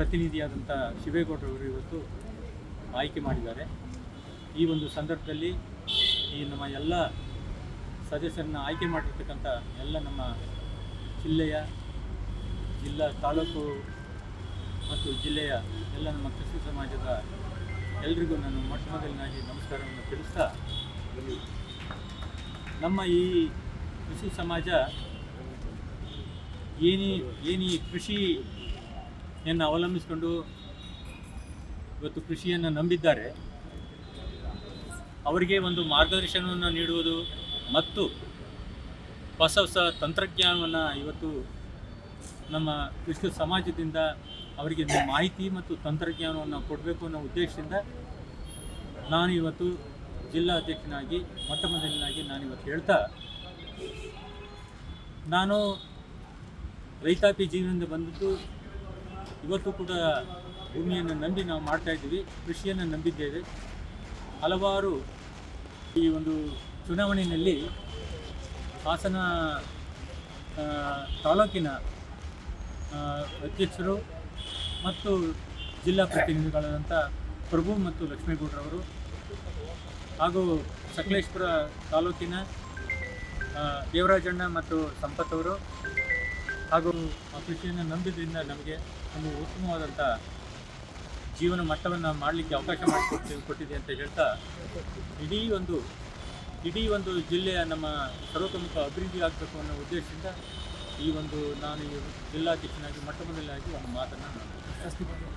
ಪ್ರತಿನಿಧಿಯಾದಂಥ ಶಿವೇಗೌಡರವರು ಇವತ್ತು ಆಯ್ಕೆ ಮಾಡಿದ್ದಾರೆ. ಈ ಒಂದು ಸಂದರ್ಭದಲ್ಲಿ ಈ ನಮ್ಮ ಎಲ್ಲ ಸದಸ್ಯರನ್ನ ಆಯ್ಕೆ ಮಾಡಿರ್ತಕ್ಕಂಥ ಎಲ್ಲ ನಮ್ಮ ಜಿಲ್ಲೆಯ, ಜಿಲ್ಲಾ ತಾಲೂಕು ಮತ್ತು ಜಿಲ್ಲೆಯ ಎಲ್ಲ ನಮ್ಮ ಕೃಷಿ ಸಮಾಜದ ಎಲ್ರಿಗೂ ನಾನು ಮೊಟ್ಟ ಮೊದಲಿನಾಗಿ ನಮಸ್ಕಾರವನ್ನು ತಿಳಿಸ್ತಾ ನಮ್ಮ ಈ ಕೃಷಿ ಸಮಾಜ ಏನಿ ಏನಿ ಕೃಷಿಯನ್ನು ಅವಲಂಬಿಸಿಕೊಂಡು ಇವತ್ತು ಕೃಷಿಯನ್ನು ನಂಬಿದ್ದಾರೆ. ಅವರಿಗೆ ಒಂದು ಮಾರ್ಗದರ್ಶನವನ್ನು ನೀಡುವುದು ಮತ್ತು ಹೊಸ ಹೊಸ ತಂತ್ರಜ್ಞಾನವನ್ನು ಇವತ್ತು ನಮ್ಮ ಕೃಷಿ ಸಮಾಜದಿಂದ ಅವರಿಗೆ ಮಾಹಿತಿ ಮತ್ತು ತಂತ್ರಜ್ಞಾನವನ್ನು ಕೊಡಬೇಕು ಅನ್ನೋ ಉದ್ದೇಶದಿಂದ ನಾನು ಇವತ್ತು ಜಿಲ್ಲಾ ಅಧ್ಯಕ್ಷನಾಗಿ ಮೊಟ್ಟ ಮೊದಲಿನಾಗಿ ನಾನು ಇವತ್ತು ಹೇಳ್ತಾ, ನಾನು ರೈತಾಪಿ ಜೀವನದಿಂದ ಬಂದಿದ್ದು ಇವತ್ತು ಕೂಡ ಭೂಮಿಯನ್ನು ನಂಬಿ ನಾವು ಮಾಡ್ತಾ ಇದ್ದೀವಿ, ಕೃಷಿಯನ್ನು ನಂಬಿದ್ದೇವೆ. ಹಲವಾರು ಈ ಒಂದು ಚುನಾವಣೆಯಲ್ಲಿ ಹಾಸನ ತಾಲೂಕಿನ ಅಧ್ಯಕ್ಷರು ಮತ್ತು ಜಿಲ್ಲಾ ಪ್ರತಿನಿಧಿಗಳಾದಂಥ ಪ್ರಭು ಮತ್ತು ಲಕ್ಷ್ಮೇಗೌಡರವರು ಹಾಗೂ ಸಕಲೇಶ್ಪುರ ತಾಲೂಕಿನ ದೇವರಾಜಣ್ಣ ಮತ್ತು ಸಂಪತ್ ಅವರು ಹಾಗೂ ಆ ಕೃಷಿಯನ್ನು ನಂಬಿದ್ರಿಂದ ನಮಗೆ ಒಂದು ಉತ್ತಮವಾದಂಥ ಜೀವನ ಮಟ್ಟವನ್ನು ಮಾಡಲಿಕ್ಕೆ ಅವಕಾಶ ಮಾಡಿಕೊಡ್ತಿ ಕೊಟ್ಟಿದೆ ಅಂತ ಹೇಳ್ತಾ, ಇಡೀ ಒಂದು ಇಡೀ ಒಂದು ಜಿಲ್ಲೆಯ ನಮ್ಮ ಸರ್ವತೋಮುಖ ಅಭಿವೃದ್ಧಿ ಆಗಬೇಕು ಅನ್ನೋ ಉದ್ದೇಶದಿಂದ ಈ ಒಂದು ನಾನು ಜಿಲ್ಲಾಧ್ಯಕ್ಷನಾಗಿ ಮೊಟ್ಟ ಮೊದಲಾಗಿ ಒಂದು ಮಾತನ್ನು ನಾನು